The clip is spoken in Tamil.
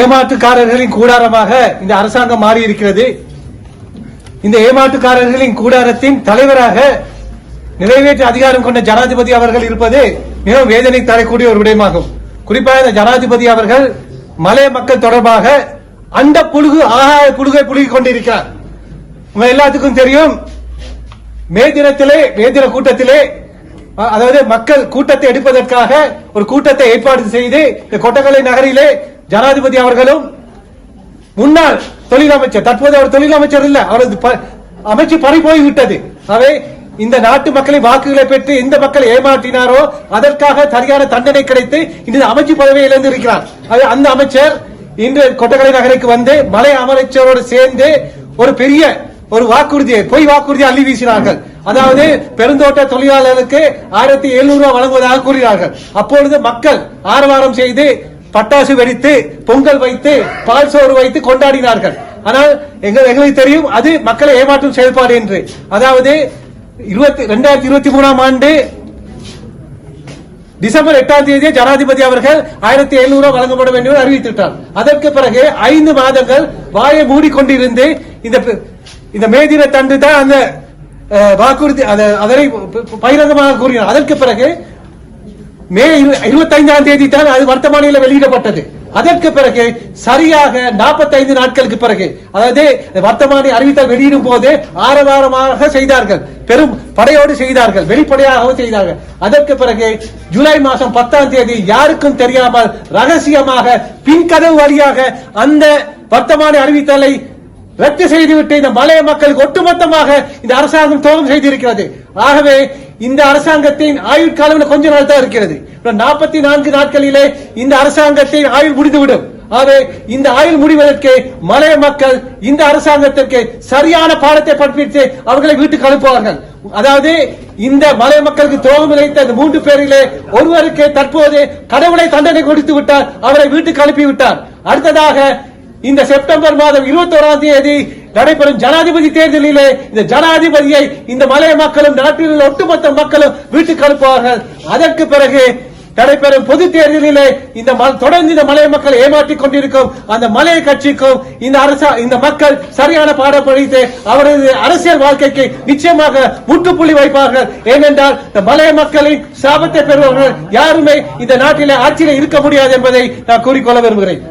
ஏமாற்றுக்காரர்களின் கூடாரமாக இந்த அரசாங்கம் மாறி இருக்கிறது இந்த ஏமாற்றுக்காரர்களின் கூடாரத்தின் தலைவராக நிறைவேற்று அதிகாரம் கொண்ட ஜனாதிபதி அவர்கள் இருப்பது மிகவும் வேதனை தரக்கூடிய ஒரு விடயமாகும். குறிப்பாக இந்த ஜனாதிபதி அவர்கள் மலைய மக்கள் தொடர்பாக அந்த புழுகு ஆகாய புழுகை புழுகி கொண்டிருக்கிறார். உங்க எல்லாத்துக்கும் தெரியும் மே தினத்திலே மே தின கூட்டத்திலே அதாவது மக்கள் கூட்டத்தை எடுப்பதற்காக ஒரு கூட்டத்தை ஏற்பாடு செய்து இந்த கொட்டக்கலை நகரிலே ஜனாதிபதி அவர்களும் முன்னாள் தொழிலமைச்சர் தற்போது அவர் தொழிலமைச்சர் இல்ல அவரது அமைச்சு பறி போய் விட்டது அவை இந்த நாட்டு மக்களின் வாக்குகளை பெற்று இந்த மக்களை ஏமாற்றினாரோ அதற்காக சரியான தண்டனை கிடைத்து இன்று அமைச்சு பதவியை இழந்திருக்கிறார். அது அந்த அமைச்சர் இன்று கொட்டக்கலை நகருக்கு வந்து மலை அமைச்சரோடு சேர்ந்து ஒரு பெரிய ஒரு வாக்குறுதியை பொய் வாக்குறுதியை அள்ளி வீசினார்கள். அதாவது பெருந்தோட்ட தொழிலாளர்களுக்கு ஆயிரத்தி எழுநூறு ரூபாய் வழங்குவதாக கூறினார்கள். அப்பொழுது மக்கள் ஆரவாரம் செய்து பட்டாசு வெடித்து பொங்கல் வைத்து பால் சோறு வைத்து கொண்டாடினார்கள். ஆனால் எங்க- எங்களுக்கு தெரியும் அது மக்களை ஏமாற்றும் செயல்பாடு என்று. அதாவது இருபத்தி ரெண்டாயிரத்தி இருபத்தி மூணாம் ஆண்டு டிசம்பர் எட்டாம் தேதி ஜனாதிபதி அவர்கள் ஆயிரத்தி எழுநூறு வழங்கப்பட வேண்டும் என்று அறிவித்துட்டார் அதற்கு பிறகு ஐந்து மாதங்கள் வாயை மூடிக்கொண்டிருந்து இந்த இந்த மே தினத்தன்று தான் அந்த அஹ், வாக்குறுதி அதனை பகிரங்கமாக கூறினார். அதற்கு பிறகு மே இருபத்தி ஐந்தாம் தேதி தான் அது வர்த்தமானியில் வெளியிடப்பட்டது. அதற்கு பிறகு சரியாக 45 நாட்களுக்கு பிறகு அதாவது வர்த்தமானி அறிவித்தல் வெளியிடும் போது ஆரவாரமாக செய்தார்கள். பெரும் படையோடு செய்தார்கள். வெளிப்படையாகவும் செய்தார்கள். அதற்கு பிறகு ஜூலை மாதம் பத்தாம் தேதி யாருக்கும் தெரியாமல் ரகசியமாக பின்கதவு வழியாக அந்த வர்த்தமானி அறிவித்தலை ரத்து செய்துவிட்டு இந்த மலைய மக்களுக்கு ஒட்டுமொத்தமாக இந்த அரசாங்கம் துவங்கம் செய்திருக்கிறது. ஆகவே இந்த அரசாங்கத்தின் ஆயுட்காலம் கொஞ்ச நாள் தான் இருக்கிறது நாற்பத்தி நான்கு நாட்களிலே இந்த அரசாங்கத்தின் ஆயுள் முடிந்துவிடும். ஆகவே இந்த ஆயுள் முடிவதற்கு மலைய மக்கள் இந்த அரசாங்கத்திற்கு சரியான பாடத்தை படிப்பித்து அவர்களை வீட்டுக்கு அனுப்புவார்கள். அதாவது இந்த மலை மக்களுக்கு துரோகம் இழைத்த இந்த மூன்று பேரிலே ஒருவருக்கு தற்போது கடவுளை தண்டனை கொடுத்து விட்டார் அவரை வீட்டுக்கு அனுப்பி விட்டார் அடுத்ததாக இந்த செப்டம்பர் மாதம் இருபத்தி ஓராம் தேதி நடைபெறும் ஜனாதிபதி தேர்தலிலே இந்த ஜனாதிபதியை இந்த மலைய மக்களும் நாட்டில் உள்ள ஒட்டுமொத்த மக்களும் வீட்டுக்கு அனுப்புவார்கள். அதற்கு பிறகு நடைபெறும் பொது தேர்தலிலே இந்த ம- தொடர்ந்து இந்த மலைய மக்களை ஏமாற்றிக் கொண்டிருக்கும் அந்த மலைய கட்சிக்கும் இந்த அரசா இந்த மக்கள் சரியான பாடம் படித்து அவரது அரசியல் வாழ்க்கைக்கு நிச்சயமாக முற்றுப்புள்ளி வைப்பார்கள். ஏனென்றால் இந்த மலைய மக்களின் சாபத்தை பெறுபவர்கள் யாருமே இந்த நாட்டிலே ஆட்சியில் இருக்க முடியாது என்பதை நான் கூறிக்கொள்ள விரும்புகிறேன்.